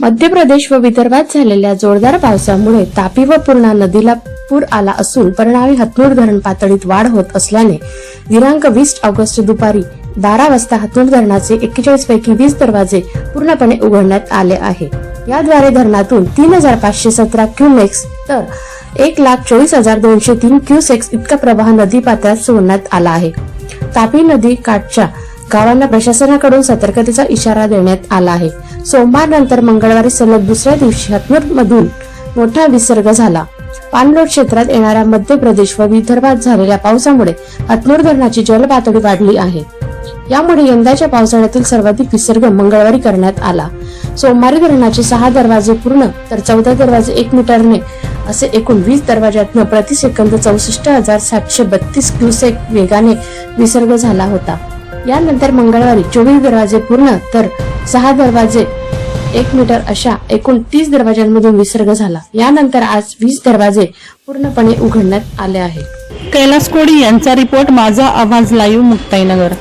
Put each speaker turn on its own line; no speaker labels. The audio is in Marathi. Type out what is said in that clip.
मध्य प्रदेश व विदर्भात झालेल्या जोरदार पावसामुळे तापी व पूर्णा नदीला पूर आला असून परिणामी हतनूर धरण पातळीत वाढ होत असल्याने दिनांक वीस ऑगस्ट दुपारी बारा वाजता हतनूर धरणाचे एक्केचाळीस पैकी वीस दरवाजे पूर्णपणे उघडण्यात आले आहे. याद्वारे धरणातून तीन हजार पाचशे सतरा क्युमेक्स तर एक लाख चोवीस हजार दोनशे तीन क्युसेक्स इतका प्रवाह नदी पात्रात सोडण्यात आला आहे. तापी नदी काठच्या गावांना प्रशासनाकडून सतर्कतेचा इशारा देण्यात आला आहे. सोमवार नंतर मंगळवारी सलग दुसऱ्या दिवशी हतनूर मधून मोठा विसर्ग झाला. पाणलोट क्षेत्रात येणाऱ्या मध्य प्रदेश व विदर्भात झालेल्या पावसामुळे हतनूर धरणाची जलपातळी वाढली आहे. यामुळे यंदाच्या पावसाळ्यातील सर्वाधिक विसर्ग मंगळवारी करण्यात आला. सोमवारी धरणाचे सहा दरवाजे पूर्ण तर चौदा दरवाजे एक मीटरने असे एकूण वीस दरवाज्यातनं प्रतिसेकंद चौसष्ट हजार सातशे बत्तीस क्युसेक वेगाने विसर्ग झाला होता. यानंतर मंगळवारी चोवीस दरवाजे पूर्ण तर सहा दरवाजे एक मीटर अशा एकूण तीस दरवाजांमधून विसर्ग झाला. यानंतर आज वीस दरवाजे पूर्णपणे उघडण्यात आले आहे
कैलास कोडी यांचा रिपोर्ट माझा आवाज लाईव्ह मुक्ताईनगर.